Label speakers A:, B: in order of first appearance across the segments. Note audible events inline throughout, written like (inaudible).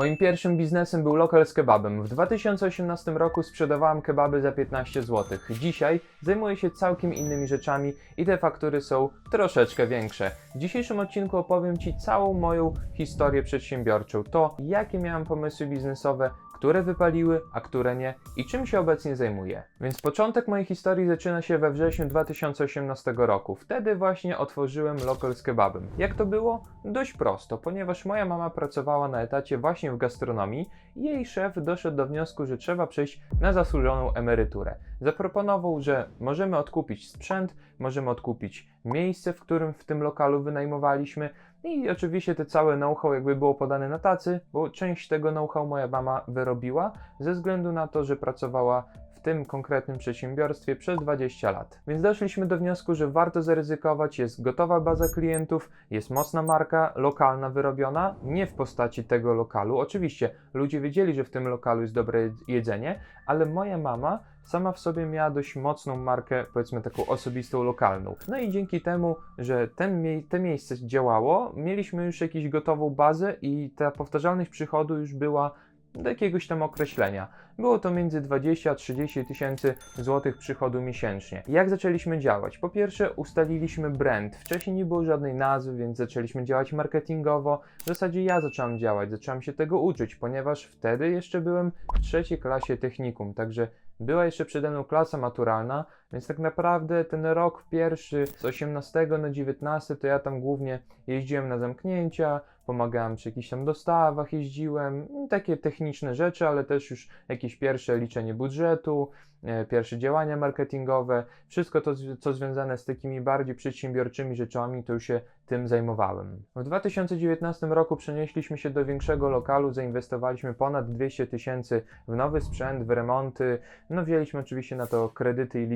A: Moim pierwszym biznesem był lokal z kebabem. W 2018 roku sprzedawałem kebaby za 15 zł. Dzisiaj zajmuję się całkiem innymi rzeczami i te faktury są troszeczkę większe. W dzisiejszym odcinku opowiem Ci całą moją historię przedsiębiorczą. To, jakie miałem pomysły biznesowe, które wypaliły, a które nie i czym się obecnie zajmuję. Więc początek mojej historii zaczyna się we wrześniu 2018 roku. Wtedy właśnie otworzyłem lokal z kebabem. Jak to było? Dość prosto, ponieważ moja mama pracowała na etacie właśnie w gastronomii i jej szef doszedł do wniosku, że trzeba przejść na zasłużoną emeryturę. Zaproponował, że możemy odkupić sprzęt, możemy odkupić miejsce, w którym w tym lokalu wynajmowaliśmy, i oczywiście te całe know-how jakby było podane na tacy, bo część tego know-how moja mama wyrobiła ze względu na to, że pracowała w tym konkretnym przedsiębiorstwie przez 20 lat. Więc doszliśmy do wniosku, że warto zaryzykować, jest gotowa baza klientów, jest mocna marka lokalna wyrobiona, nie w postaci tego lokalu. Oczywiście ludzie wiedzieli, że w tym lokalu jest dobre jedzenie, ale moja mama sama w sobie miała dość mocną markę, powiedzmy taką osobistą, lokalną. No i dzięki temu, że ten mie te miejsce działało, mieliśmy już jakąś gotową bazę i ta powtarzalność przychodu już była do jakiegoś tam określenia. Było to między 20 a 30 tysięcy złotych przychodu miesięcznie. Jak zaczęliśmy działać? Po pierwsze, ustaliliśmy brand. Wcześniej nie było żadnej nazwy, więc zaczęliśmy działać marketingowo. W zasadzie ja zacząłem działać, zacząłem się tego uczyć, ponieważ wtedy jeszcze byłem w trzeciej klasie technikum, także była jeszcze przede mną klasa maturalna, więc tak naprawdę ten rok pierwszy z 18 na 19 to ja tam głównie jeździłem na zamknięcia, pomagałem przy jakichś tam dostawach, jeździłem, no, takie techniczne rzeczy, ale też już jakieś pierwsze liczenie budżetu, e, pierwsze działania marketingowe, wszystko to, co związane z takimi bardziej przedsiębiorczymi rzeczami, to już się tym zajmowałem. W 2019 roku przenieśliśmy się do większego lokalu, zainwestowaliśmy ponad 200 tysięcy w nowy sprzęt, w remonty, no wzięliśmy oczywiście na to kredyty i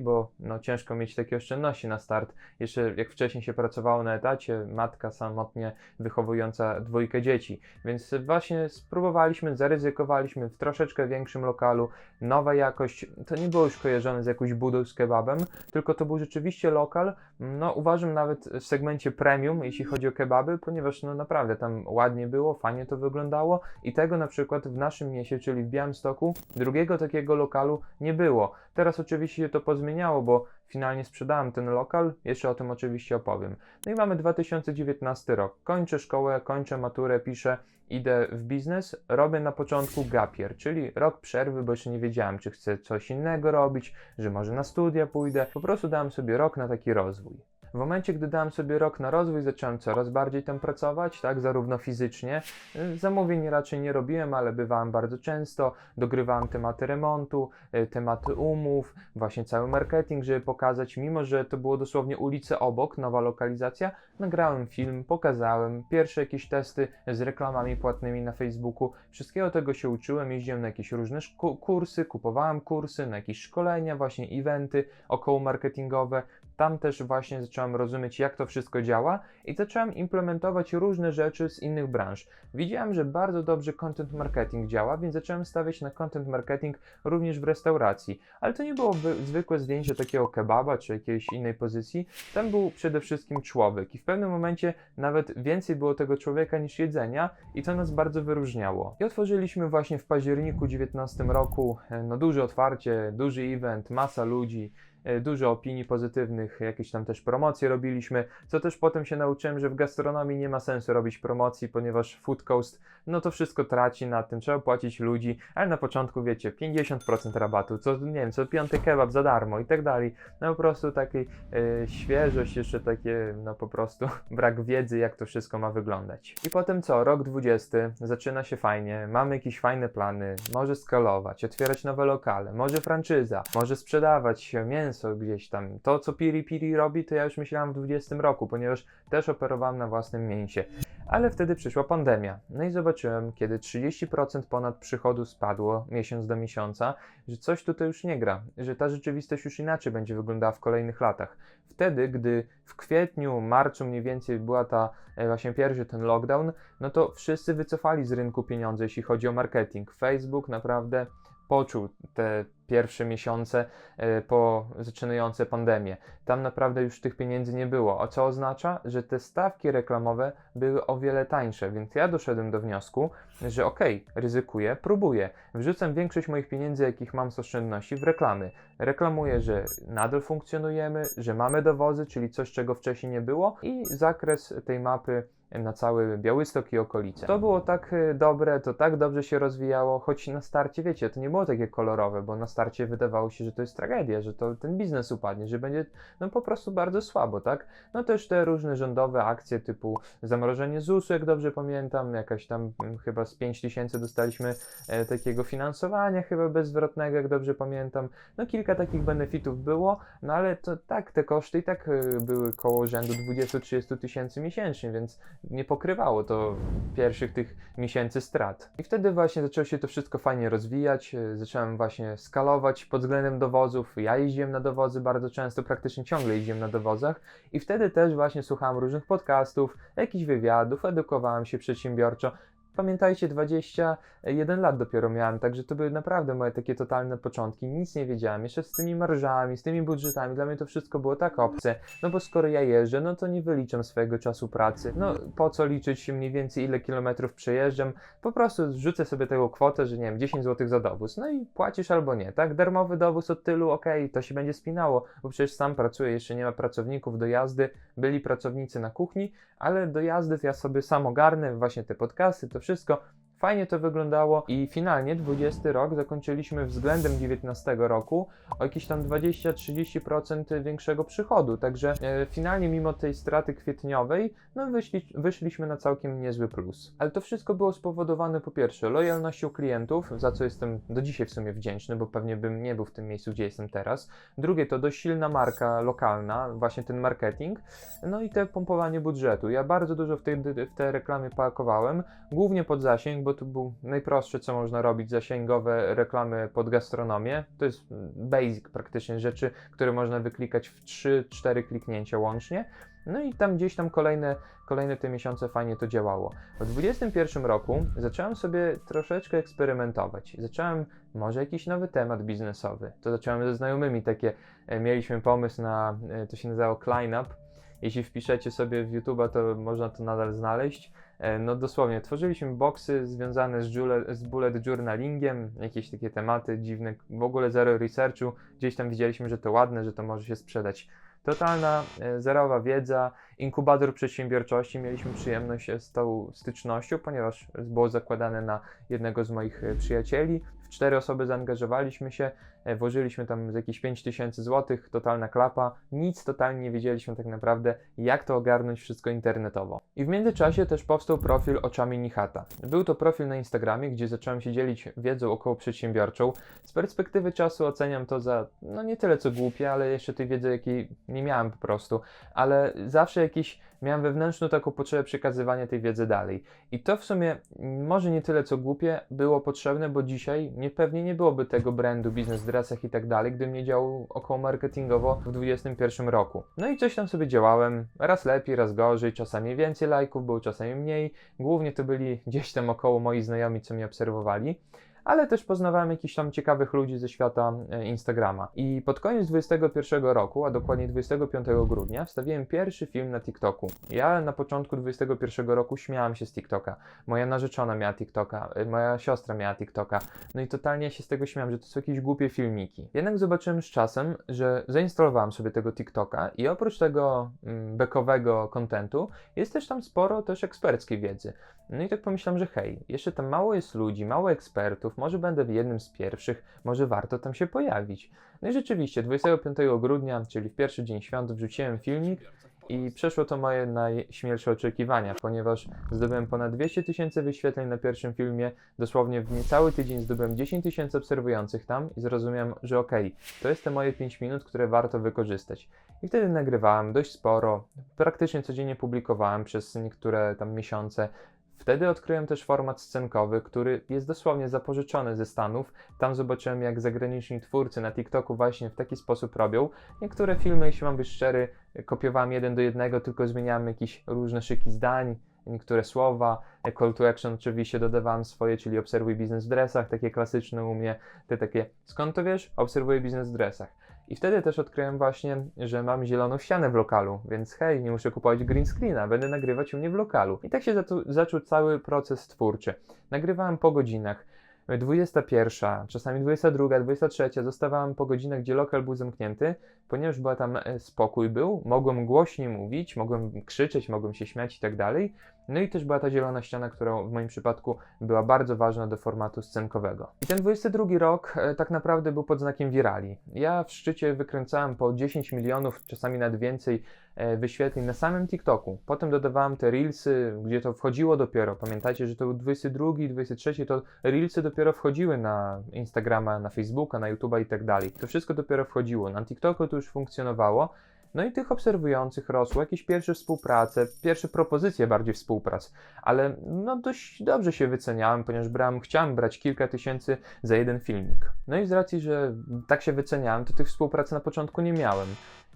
A: bo no ciężko mieć takie oszczędności na start. Jeszcze jak wcześniej się pracowało na etacie, matka samotnie wychowująca dwójkę dzieci. Więc właśnie spróbowaliśmy, zaryzykowaliśmy w troszeczkę większym lokalu, nowa jakość, to nie było już kojarzone z jakąś budą z kebabem, tylko to był rzeczywiście lokal, no uważam nawet w segmencie premium, jeśli chodzi o kebaby, ponieważ no naprawdę tam ładnie było, fajnie to wyglądało i tego na przykład w naszym mieście, czyli w Białymstoku, drugiego takiego lokalu nie było. Teraz oczywiście się to pozmieniało, bo finalnie sprzedałem ten lokal, jeszcze o tym oczywiście opowiem. No i mamy 2019 rok. Kończę szkołę, kończę maturę, piszę, idę w biznes, robię na początku gapier, czyli rok przerwy, bo jeszcze nie wiedziałem, czy chcę coś innego robić, że może na studia pójdę. Po prostu dałem sobie rok na taki rozwój. W momencie, gdy dałem sobie rok na rozwój, zacząłem coraz bardziej tam pracować, tak, zarówno fizycznie. Y, Zamówień raczej nie robiłem, ale bywałem bardzo często, dogrywałem tematy remontu, y, tematy umów, właśnie cały marketing, żeby pokazać, mimo że to było dosłownie ulicę obok, nowa lokalizacja, nagrałem film, pokazałem, pierwsze jakieś testy z reklamami płatnymi na Facebooku, wszystkiego tego się uczyłem, jeździłem na jakieś różne kursy, kupowałem kursy, na jakieś szkolenia, właśnie eventy około marketingowe, tam też właśnie zacząłem rozumieć, jak to wszystko działa i zacząłem implementować różne rzeczy z innych branż. Widziałem, że bardzo dobrze content marketing działa, więc zacząłem stawiać na content marketing również w restauracji. Ale to nie było wy- zwykłe zdjęcie takiego kebaba czy jakiejś innej pozycji. Tam był przede wszystkim człowiek i w pewnym momencie nawet więcej było tego człowieka niż jedzenia i to nas bardzo wyróżniało. I otworzyliśmy właśnie w październiku 19 roku e, no duże otwarcie, duży event, masa ludzi dużo opinii pozytywnych, jakieś tam też promocje robiliśmy, co też potem się nauczyłem, że w gastronomii nie ma sensu robić promocji, ponieważ Food Coast, no to wszystko traci na tym, trzeba płacić ludzi, ale na początku wiecie, 50% rabatu, co nie wiem, co piąty kebab za darmo i tak dalej, no po prostu takiej e, świeżość, jeszcze takie, no po prostu (laughs) brak wiedzy, jak to wszystko ma wyglądać. I potem co, rok 20, zaczyna się fajnie, mamy jakieś fajne plany, może skalować, otwierać nowe lokale, może franczyza, może sprzedawać się mięso gdzieś tam. To, co Piri Piri robi, to ja już myślałem w 20 roku, ponieważ też operowałem na własnym mięsie. Ale wtedy przyszła pandemia. No i zobaczyłem, kiedy 30% ponad przychodu spadło miesiąc do miesiąca, że coś tutaj już nie gra, że ta rzeczywistość już inaczej będzie wyglądała w kolejnych latach. Wtedy, gdy w kwietniu, marcu mniej więcej była ta e, właśnie pierwszy ten lockdown, no to wszyscy wycofali z rynku pieniądze, jeśli chodzi o marketing. Facebook naprawdę poczuł te pierwsze miesiące e, po zaczynające pandemię. Tam naprawdę już tych pieniędzy nie było, a co oznacza, że te stawki reklamowe były o wiele tańsze, więc ja doszedłem do wniosku, że okej, ryzykuję, próbuję. Wrzucam większość moich pieniędzy, jakich mam z oszczędności, w reklamy. Reklamuję, że nadal funkcjonujemy, że mamy dowozy, czyli coś, czego wcześniej nie było i zakres tej mapy na cały Białystok i okolice. To było tak y, dobre, to tak dobrze się rozwijało, choć na starcie, wiecie, to nie było takie kolorowe, bo na starcie wydawało się, że to jest tragedia, że to ten biznes upadnie, że będzie no po prostu bardzo słabo, tak? No też te różne rządowe akcje typu zamrożenie ZUS-u, jak dobrze pamiętam, jakaś tam mm, chyba z 5 tysięcy dostaliśmy e, takiego finansowania chyba bezzwrotnego, jak dobrze pamiętam. No kilka takich benefitów było, no ale to tak, te koszty i tak y, były koło rzędu 20-30 tysięcy miesięcznie, więc nie pokrywało to pierwszych tych miesięcy strat. I wtedy właśnie zaczęło się to wszystko fajnie rozwijać, e, zacząłem właśnie skalować pod względem dowozów. Ja jeździłem na dowozy bardzo często, praktycznie ciągle jeździłem na dowozach i wtedy też właśnie słuchałem różnych podcastów, jakichś wywiadów, edukowałem się przedsiębiorczo. Pamiętajcie, 21 lat dopiero miałem, także to były naprawdę moje takie totalne początki. Nic nie wiedziałem, jeszcze z tymi marżami, z tymi budżetami, dla mnie to wszystko było tak obce. No bo skoro ja jeżdżę, no to nie wyliczam swojego czasu pracy. No po co liczyć mniej więcej ile kilometrów przejeżdżam? Po prostu zrzucę sobie tego kwotę, że nie wiem, 10 zł za dowóz. No i płacisz albo nie, tak? Darmowy dowóz od tylu, okej, to się będzie spinało, bo przecież sam pracuję, jeszcze nie ma pracowników do jazdy, byli pracownicy na kuchni, ale do jazdy ja sobie sam ogarnę, właśnie te podcasty, to wszystko. Fajnie to wyglądało i finalnie 20 rok zakończyliśmy względem 19 roku o jakieś tam 20-30% większego przychodu, także e, finalnie mimo tej straty kwietniowej, no wyszli, wyszliśmy na całkiem niezły plus. Ale to wszystko było spowodowane po pierwsze lojalnością klientów, za co jestem do dzisiaj w sumie wdzięczny, bo pewnie bym nie był w tym miejscu, gdzie jestem teraz. Drugie to dość silna marka lokalna, właśnie ten marketing, no i te pompowanie budżetu. Ja bardzo dużo w tej, w te reklamy pakowałem, głównie pod zasięg, bo to był najprostsze, co można robić, zasięgowe reklamy pod gastronomię. To jest basic praktycznie rzeczy, które można wyklikać w 3-4 kliknięcia łącznie. No i tam gdzieś tam kolejne, kolejne te miesiące fajnie to działało. W 2021 roku zacząłem sobie troszeczkę eksperymentować. Zacząłem może jakiś nowy temat biznesowy. To zacząłem ze znajomymi takie, e, mieliśmy pomysł na, e, to się nazywało Klein Up. Jeśli wpiszecie sobie w YouTube'a, to można to nadal znaleźć. E, No dosłownie, tworzyliśmy boksy związane z, z bullet journalingiem, jakieś takie tematy dziwne, w ogóle zero researchu, gdzieś tam widzieliśmy, że to ładne, że to może się sprzedać. Totalna, e, zerowa wiedza, inkubator przedsiębiorczości, mieliśmy przyjemność z tą stycznością, ponieważ było zakładane na jednego z moich e, przyjacieli. Cztery osoby zaangażowaliśmy się, e, włożyliśmy tam z jakieś 5 tysięcy złotych, totalna klapa, nic totalnie nie wiedzieliśmy tak naprawdę, jak to ogarnąć wszystko internetowo. I w międzyczasie też powstał profil Oczami Nichata. Był to profil na Instagramie, gdzie zacząłem się dzielić wiedzą około przedsiębiorczą. Z perspektywy czasu oceniam to za, no nie tyle co głupie, ale jeszcze tej wiedzy, jakiej nie miałem po prostu, ale zawsze jakiś miałem wewnętrzną taką potrzebę przekazywania tej wiedzy dalej. I to w sumie może nie tyle co głupie było potrzebne, bo dzisiaj nie, pewnie nie byłoby tego brandu, biznes w dresach i tak dalej, gdybym nie działał około marketingowo w 2021 roku. No i coś tam sobie działałem, raz lepiej, raz gorzej, czasami więcej lajków było, czasami mniej. Głównie to byli gdzieś tam około moi znajomi, co mnie obserwowali ale też poznawałem jakichś tam ciekawych ludzi ze świata e, Instagrama. I pod koniec 2021 roku, a dokładnie 25 grudnia, wstawiłem pierwszy film na TikToku. Ja na początku 2021 roku śmiałem się z TikToka. Moja narzeczona miała TikToka, e, moja siostra miała TikToka. No i totalnie się z tego śmiałem, że to są jakieś głupie filmiki. Jednak zobaczyłem z czasem, że zainstalowałem sobie tego TikToka i oprócz tego mm, bekowego kontentu jest też tam sporo też eksperckiej wiedzy. No i tak pomyślałem, że hej, jeszcze tam mało jest ludzi, mało ekspertów, może będę jednym z pierwszych, może warto tam się pojawić. No i rzeczywiście, 25 grudnia, czyli w pierwszy dzień świąt, wrzuciłem filmik i przeszło to moje najśmielsze oczekiwania, ponieważ zdobyłem ponad 200 tysięcy wyświetleń na pierwszym filmie, dosłownie w niecały tydzień zdobyłem 10 tysięcy obserwujących tam i zrozumiałem, że okej, to jest te moje 5 minut, które warto wykorzystać. I wtedy nagrywałem dość sporo, praktycznie codziennie publikowałem przez niektóre tam miesiące, Wtedy odkryłem też format scenkowy, który jest dosłownie zapożyczony ze Stanów. Tam zobaczyłem, jak zagraniczni twórcy na TikToku właśnie w taki sposób robią. Niektóre filmy, jeśli mam być szczery, kopiowałem jeden do jednego, tylko zmieniałem jakieś różne szyki zdań, niektóre słowa. Call to action oczywiście dodawałem swoje, czyli obserwuj biznes w dresach, takie klasyczne u mnie, te takie, skąd to wiesz? Obserwuję biznes w dresach. I wtedy też odkryłem właśnie, że mam zieloną ścianę w lokalu, więc hej, nie muszę kupować green screena, będę nagrywać u mnie w lokalu. I tak się zaczął, cały proces twórczy. Nagrywałem po godzinach. 21, czasami 22, 23, zostawałem po godzinach, gdzie lokal był zamknięty, ponieważ była tam e, spokój był, mogłem głośniej mówić, mogłem krzyczeć, mogłem się śmiać i tak dalej. No i też była ta zielona ściana, która w moim przypadku była bardzo ważna do formatu scenkowego. I ten 22 rok e, tak naprawdę był pod znakiem wirali. Ja w szczycie wykręcałem po 10 milionów, czasami nawet więcej e, wyświetleń na samym TikToku. Potem dodawałem te reelsy, gdzie to wchodziło dopiero. Pamiętajcie, że to był 22, 23, to reelsy dopiero wchodziły na Instagrama, na Facebooka, na YouTube'a i tak dalej. To wszystko dopiero wchodziło. Na TikToku to już funkcjonowało. No i tych obserwujących rosło, jakieś pierwsze współprace, pierwsze propozycje bardziej współprac, ale no dość dobrze się wyceniałem, ponieważ brałem, chciałem brać kilka tysięcy za jeden filmik. No i z racji, że tak się wyceniałem, to tych współprac na początku nie miałem.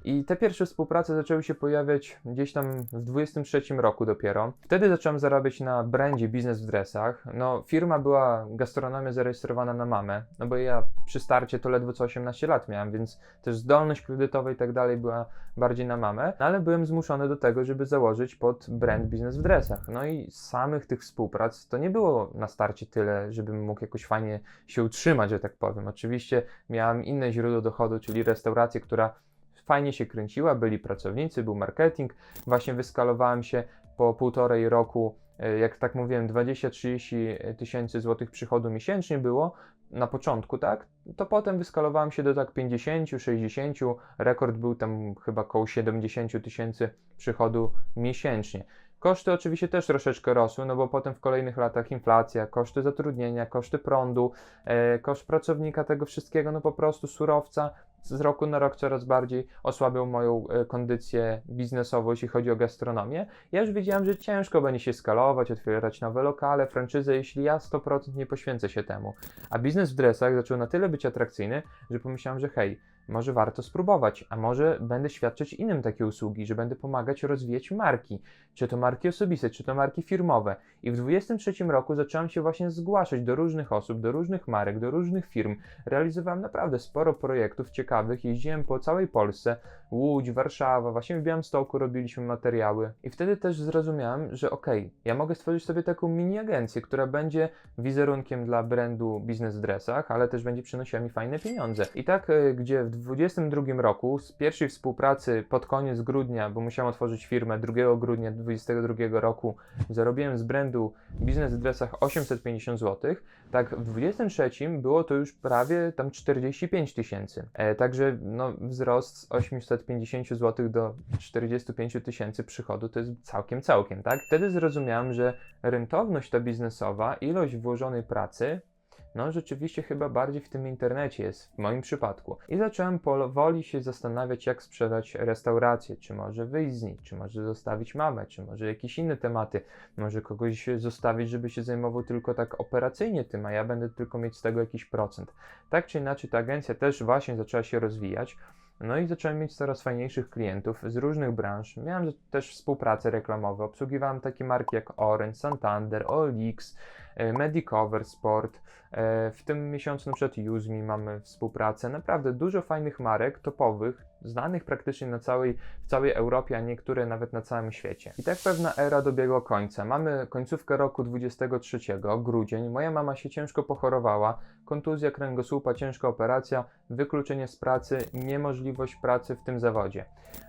A: I te pierwsze współprace zaczęły się pojawiać gdzieś tam w 23 roku dopiero. Wtedy zacząłem zarabiać na brandzie biznes w dresach. No, firma była gastronomia zarejestrowana na mamę, no bo ja przy starcie to ledwo co 18 lat miałem, więc też zdolność kredytowa i tak dalej była bardziej na mamę, no, ale byłem zmuszony do tego, żeby założyć pod brand biznes w dresach. No i samych tych współprac to nie było na starcie tyle, żebym mógł jakoś fajnie się utrzymać, że tak powiem. Oczywiście miałem inne źródło dochodu, czyli restaurację, która fajnie się kręciła, byli pracownicy, był marketing. Właśnie wyskalowałem się po półtorej roku, e, jak tak mówiłem, 20-30 tysięcy złotych przychodu miesięcznie było na początku, tak? To potem wyskalowałem się do tak 50, 60, rekord był tam chyba około 70 tysięcy przychodu miesięcznie. Koszty oczywiście też troszeczkę rosły, no bo potem w kolejnych latach inflacja, koszty zatrudnienia, koszty prądu, e, koszt pracownika, tego wszystkiego, no po prostu surowca z roku na rok coraz bardziej osłabiał moją e, kondycję biznesową, jeśli chodzi o gastronomię. Ja już wiedziałem, że ciężko będzie się skalować, otwierać nowe lokale, franczyzy, jeśli ja 100% nie poświęcę się temu. A biznes w dresach zaczął na tyle być atrakcyjny, że pomyślałem, że hej, może warto spróbować, a może będę świadczyć innym takie usługi, że będę pomagać rozwijać marki, czy to marki osobiste, czy to marki firmowe. I w 23 roku zacząłem się właśnie zgłaszać do różnych osób, do różnych marek, do różnych firm. Realizowałem naprawdę sporo projektów ciekawych, jeździłem po całej Polsce, Łódź, Warszawa, właśnie w Białymstoku robiliśmy materiały. I wtedy też zrozumiałem, że okej, ja mogę stworzyć sobie taką mini agencję, która będzie wizerunkiem dla brandu biznes w dresach, ale też będzie przynosiła mi fajne pieniądze. I tak, e, gdzie w 22 roku z pierwszej współpracy pod koniec grudnia, bo musiałem otworzyć firmę 2 grudnia 22 roku, zarobiłem z brandu biznes w dresach 850 zł, tak w 23 było to już prawie tam 45 tysięcy. E, także no, wzrost z 850 zł do 45 tysięcy przychodu to jest całkiem, całkiem, tak? Wtedy zrozumiałem, że rentowność ta biznesowa, ilość włożonej pracy no rzeczywiście chyba bardziej w tym internecie jest, w moim przypadku. I zacząłem powoli się zastanawiać, jak sprzedać restaurację, czy może wyjść z nich, czy może zostawić mamę, czy może jakieś inne tematy, może kogoś zostawić, żeby się zajmował tylko tak operacyjnie tym, a ja będę tylko mieć z tego jakiś procent. Tak czy inaczej ta agencja też właśnie zaczęła się rozwijać. No i zacząłem mieć coraz fajniejszych klientów z różnych branż. Miałem też współprace reklamowe. Obsługiwałem takie marki jak Orange, Santander, OLX, Medicover Sport. E, W tym miesiącu na przykład UseMe mamy współpracę. Naprawdę dużo fajnych marek topowych, znanych praktycznie na całej, w całej Europie, a niektóre nawet na całym świecie. I tak pewna era dobiegła końca. Mamy końcówkę roku 23, grudzień. Moja mama się ciężko pochorowała. Kontuzja kręgosłupa, ciężka operacja, wykluczenie z pracy, niemożliwość pracy w tym zawodzie.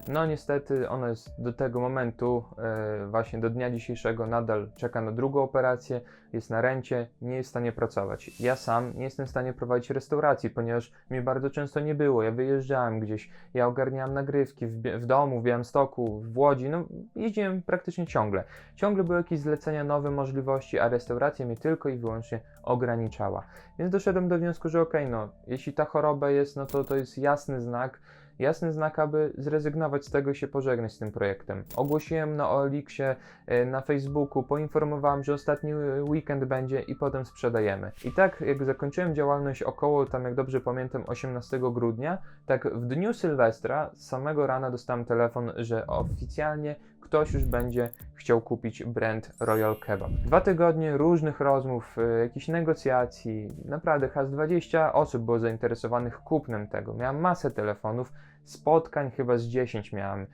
A: No niestety ona jest do tego momentu, e, właśnie do dnia dzisiejszego nadal czeka na drugą operację, jest na rencie, nie jest w stanie pracować. Ja sam nie jestem w stanie prowadzić restauracji, ponieważ mnie bardzo często nie było. Ja wyjeżdżałem gdzieś, ja ogarniałem nagrywki w, w domu, w Białymstoku, w Łodzi, no jeździłem praktycznie ciągle. Ciągle były jakieś zlecenia, nowe możliwości, a restauracja mnie tylko i wyłącznie ograniczała. Więc doszedłem do wniosku, że okej, no jeśli ta choroba jest, no to to jest jasny znak, jasny znak, aby zrezygnować z tego i się pożegnać z tym projektem. Ogłosiłem na Oliksie, e, na Facebooku, poinformowałem, że ostatni weekend będzie i potem sprzedajemy. I tak jak zakończyłem działalność około, tam jak dobrze pamiętam, 18 grudnia, tak w dniu Sylwestra samego rana dostałem telefon, że oficjalnie ktoś już będzie chciał kupić brand Royal Kebab. Dwa tygodnie różnych rozmów, y, jakichś negocjacji, naprawdę has 20 osób było zainteresowanych kupnem tego. Miałem masę telefonów, spotkań chyba z 10 miałem y,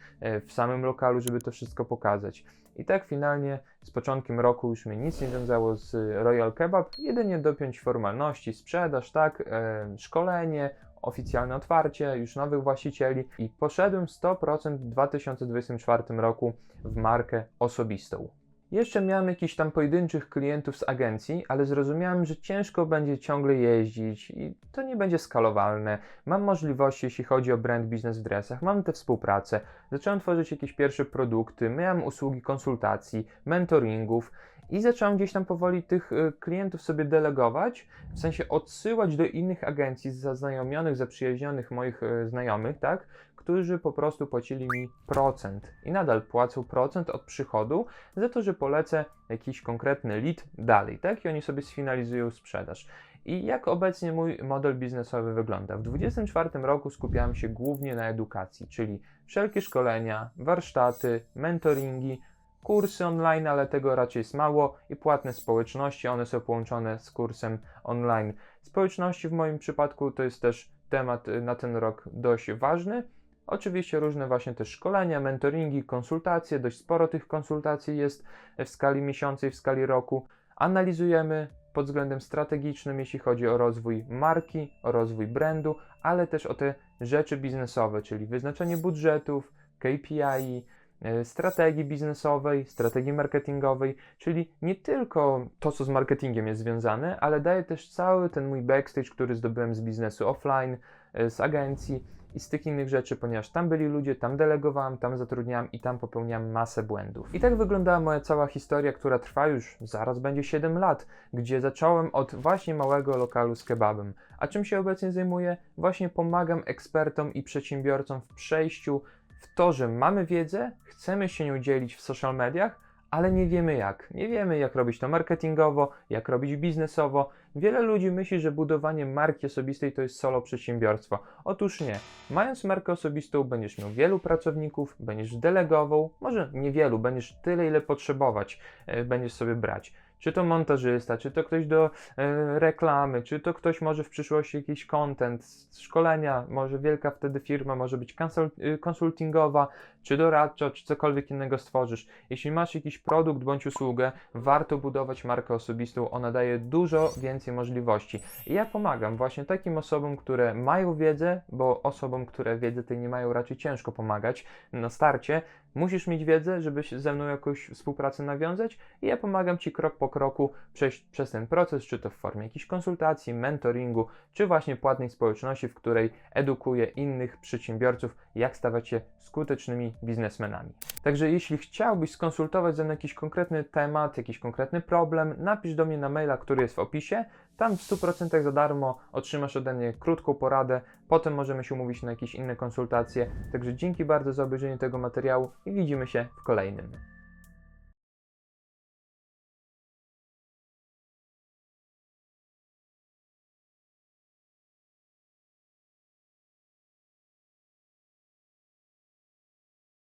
A: w samym lokalu, żeby to wszystko pokazać. I tak finalnie z początkiem roku już mnie nic nie wiązało z Royal Kebab, jedynie dopiąć formalności, sprzedaż, tak, e, szkolenie, oficjalne otwarcie, już nowych właścicieli i poszedłem 100% w 2024 roku w markę osobistą. Jeszcze miałem jakichś tam pojedynczych klientów z agencji, ale zrozumiałem, że ciężko będzie ciągle jeździć i to nie będzie skalowalne. Mam możliwości, jeśli chodzi o brand biznes w dresach, mam tę współpracę. Zacząłem tworzyć jakieś pierwsze produkty, miałem usługi konsultacji, mentoringów i zacząłem gdzieś tam powoli tych y, klientów sobie delegować, w sensie odsyłać do innych agencji zaznajomionych, zaprzyjaźnionych moich y, znajomych, tak, którzy po prostu płacili mi procent i nadal płacą procent od przychodu za to, że polecę jakiś konkretny lead dalej, tak, i oni sobie sfinalizują sprzedaż. I jak obecnie mój model biznesowy wygląda? W 2024 roku skupiałem się głównie na edukacji, czyli wszelkie szkolenia, warsztaty, mentoringi, kursy online, ale tego raczej jest mało i płatne społeczności, one są połączone z kursem online. Społeczności w moim przypadku to jest też temat y, na ten rok dość ważny. Oczywiście różne właśnie też szkolenia, mentoringi, konsultacje, dość sporo tych konsultacji jest w skali miesiąca i w skali roku. Analizujemy pod względem strategicznym, jeśli chodzi o rozwój marki, o rozwój brandu, ale też o te rzeczy biznesowe, czyli wyznaczenie budżetów, KPI, strategii biznesowej, strategii marketingowej, czyli nie tylko to, co z marketingiem jest związane, ale daje też cały ten mój backstage, który zdobyłem z biznesu offline, e, z agencji i z tych innych rzeczy, ponieważ tam byli ludzie, tam delegowałem, tam zatrudniałem i tam popełniałem masę błędów. I tak wyglądała moja cała historia, która trwa już zaraz będzie 7 lat, gdzie zacząłem od właśnie małego lokalu z kebabem. A czym się obecnie zajmuję? Właśnie pomagam ekspertom i przedsiębiorcom w przejściu to, że mamy wiedzę, chcemy się nią dzielić w social mediach, ale nie wiemy jak. Nie wiemy, jak robić to marketingowo, jak robić biznesowo. Wiele ludzi myśli, że budowanie marki osobistej to jest solo przedsiębiorstwo. Otóż nie. Mając markę osobistą, będziesz miał wielu pracowników, będziesz delegował, może niewielu, będziesz tyle, ile potrzebować, e, będziesz sobie brać. Czy to montażysta, czy to ktoś do e, reklamy, czy to ktoś może w przyszłości jakiś content, szkolenia, może wielka wtedy firma, może być y, konsultingowa, czy doradcza, czy cokolwiek innego stworzysz. Jeśli masz jakiś produkt bądź usługę, warto budować markę osobistą, ona daje dużo więcej możliwości. I ja pomagam właśnie takim osobom, które mają wiedzę, bo osobom, które wiedzy tej nie mają, raczej ciężko pomagać na starcie. Musisz mieć wiedzę, żeby ze mną jakąś współpracę nawiązać i ja pomagam Ci krok po kroku przejść przez ten proces, czy to w formie jakichś konsultacji, mentoringu, czy właśnie płatnej społeczności, w której edukuję innych przedsiębiorców, jak stawać się skutecznymi biznesmenami. Także jeśli chciałbyś skonsultować ze mną jakiś konkretny temat, jakiś konkretny problem, napisz do mnie na maila, który jest w opisie. Tam w 100% za darmo otrzymasz ode mnie krótką poradę, potem możemy się umówić na jakieś inne konsultacje. Także dzięki bardzo za obejrzenie tego materiału i widzimy się w kolejnym.